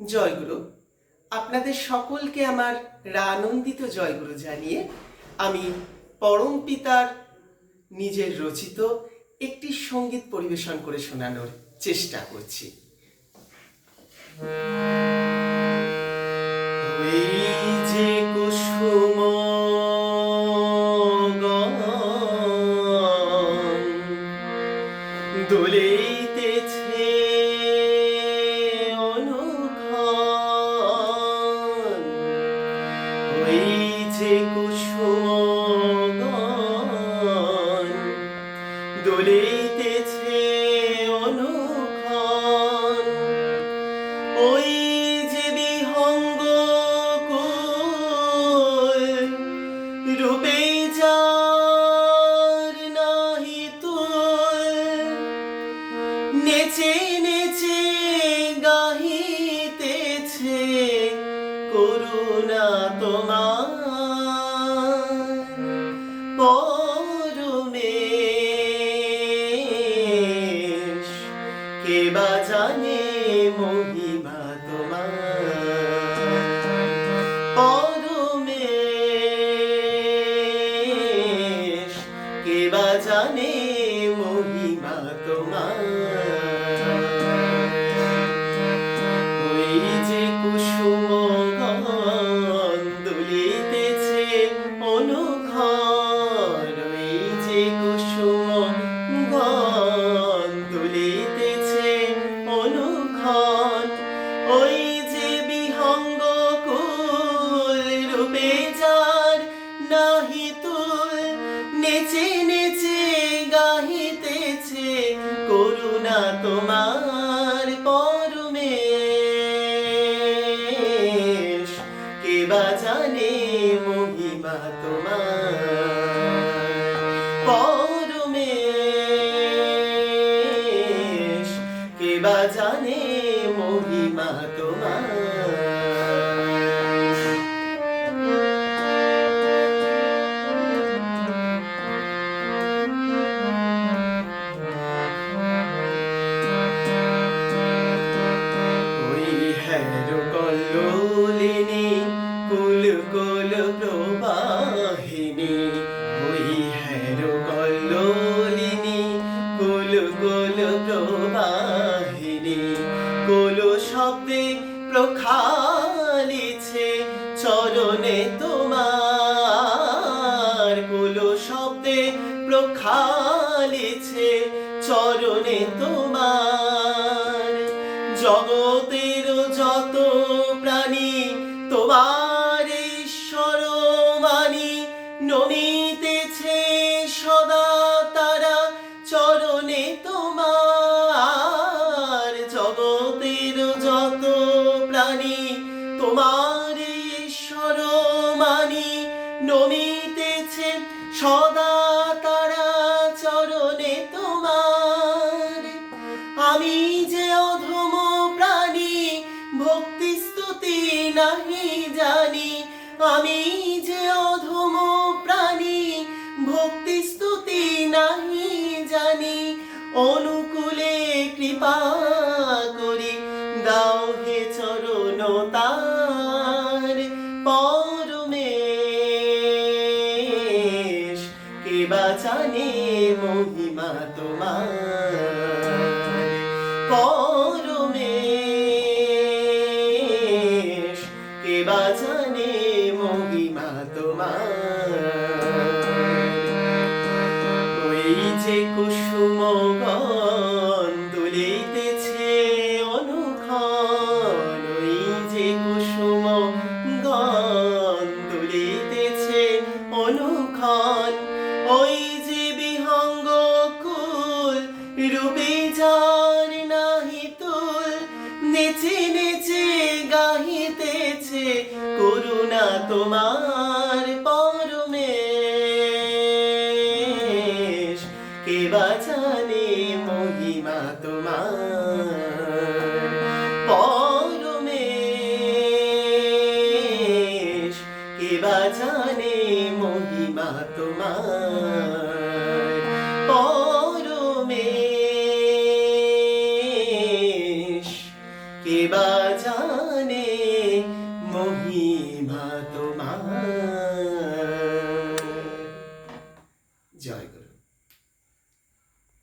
জয়গুরু, আপনাদের সকলকে আমার রানন্দিত জয়গুরু জানিয়ে আমি পরম পিতার নিজের রচিত একটি সংগীত পরিবেশন করে শোনানোর চেষ্টা করছি। যে কুসুম দোলেইতেছে অনুক্ষণ। ওই যে বিহঙ্গ রূপে যার নাহি তুল, নেচে নেচে গাহিতেছে করুণা তোমার। কে বা করুণা তোমার। প্রখালিছে চরণে তোমার কুল শব্দে প্রখালিছে চরণে তোমার। জগতের যত প্রাণী, তোমার ঈশ্বর মানি নমিতেছে প্রাণী তোমার জানে মহিমা তোমার। পরমেশ কে বা জানে মহিমা তোমার? ওই যে কুসুম দুলিতেছে অনুক্ষণ, ওই ওই তোমার পরমেশ কে বা জানে মহিমা তোমার? পরমেশ কে বা জানে মহিমা তোমার?